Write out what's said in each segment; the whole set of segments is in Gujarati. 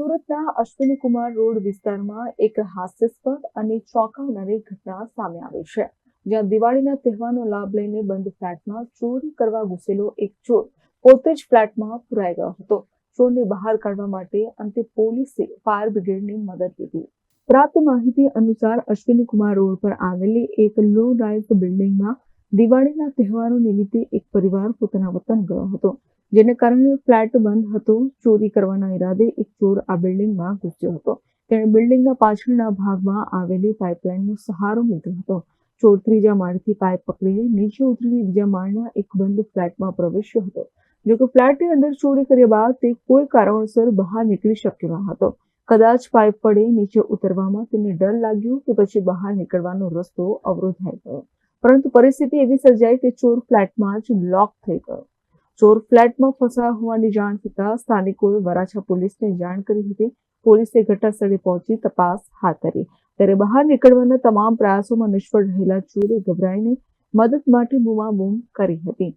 સુરતના અશ્વિની કુમાર રોડ વિસ્તારમાં એક હાસ્યાસ્પદ અને ચોંકાવનારી ઘટના સામે આવી છે. જ્યાં દિવાળીના તહેવારનો લાભ લઈને બંધ ફ્લેટમાં ચોરી કરવા ઘૂસેલો એક ચોર પોતે જ ફ્લેટમાં પુરાઈ ગયો હતો. ચોરને બહાર કાઢવા માટે અંતે પોલીસે ફાયર બ્રિગેડની મદદ લીધી. પ્રાપ્ત માહિતી અનુસાર અશ્વિની કુમાર રોડ પર આવેલી એક લો રાઇઝ બિલ્ડિંગમાં દિવાળીના તહેવારો નિમિત્તે એક પરિવાર પોતાના વતન ગયો હતો. જેને કારણે ફ્લેટ બંધ હતો. ચોરી કરવાના ઈરાદે એક ચોર આ બિલ્ડિંગમાં ઘૂસ્યો હતો. તેણે બિલ્ડિંગના પાછળના ભાગમાં આવેલી પાઇપલાઇનનો સહારો લીધો હતો. ચોર ત્રીજા માળથી પાઇપ પકડીને નીચે ઉતરીને બીજા માળના એક બંધ ફ્લેટમાં પ્રવેશ્યો હતો. જોકે ફ્લેટની અંદર ચોરી કર્યા બાદ તે કોઈ કારણોસર બહાર નીકળી શક્યો ન હતો. કદાચ પાઇપ પડે નીચે ઉતરવામાં તેને ડર લાગ્યો કે પછી બહાર નીકળવાનો રસ્તો અવરોધાઈ ગયો. પરંતુ પરિસ્થિતિ એવી સર્જાઈ કે ચોર ફ્લેટમાં જ લોક થઈ ગયો. ચોર ફ્લેટમાં ફસાયા હોવાની જાણ થતાં સ્થાનિકોએ વરાછા પોલીસને જાણ કરી હતી. પોલીસે ઘટનાસ્થળે પહોંચી તપાસ હાથ ધરી. ત્યારે બહાર નીકળવાના તમામ પ્રયાસોમાં નિષ્ફળ રહેલા ચોરે ગભરાઈને મદદ માટે બૂમાબૂમ કરી હતી.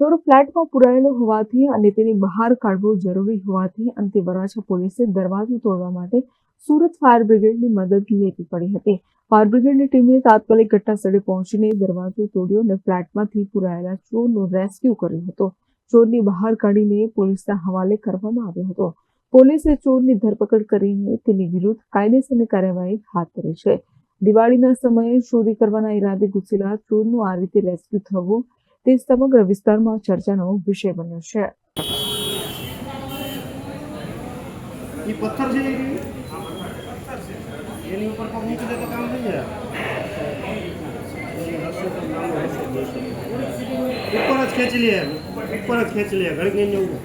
ચોર ફ્લેટમાં પુરાયેલો હોવાથી અને તેને બહાર કાઢવો જરૂરી હોવાથી અંતે વરાછા પોલીસે દરવાજો તોડવા માટે સુરત ફાયર બ્રિગેડની મદદ લેવી પડી હતી. ફાયર બ્રિગેડની ટીમે તાત્કાલિક ઘટનાસ્થળે પહોંચીને દરવાજો તોડ્યો અને ફ્લેટમાંથી પુરાયેલા ચોરનો રેસ્ક્યુ કર્યો હતો. ચોરની બહાર કાઢીને પોલીસના હવાલે કરવામાં આવ્યો હતો. પોલીસે ચોરની ધરપકડ કરીને તેની વિરુદ્ધ કાયદેસરની કાર્યવાહી હાથ ધરી છે. દિવાળીના સમયે ચોરી કરવાના ઈરાદે ઘૂસેલા ચોરનું આ રીતે રેસ્ક્યુ થવું તે સમગ્ર વિસ્તારમાં ચર્ચાનો વિષય બન્યો છે. પથ્થર છે એની? ઉપર પગ મૂકી દે તો કામ થઈ જાય ઉપર જ ખેંચી લે ઉપર જ ખેંચી લે ઘડીક નહીં જવું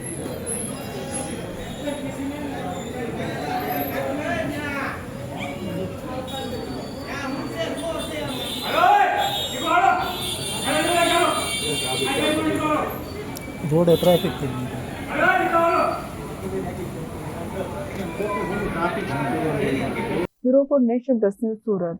રોડે ટ્રાફિક થઈ ગયું bureau for nation plus news Surat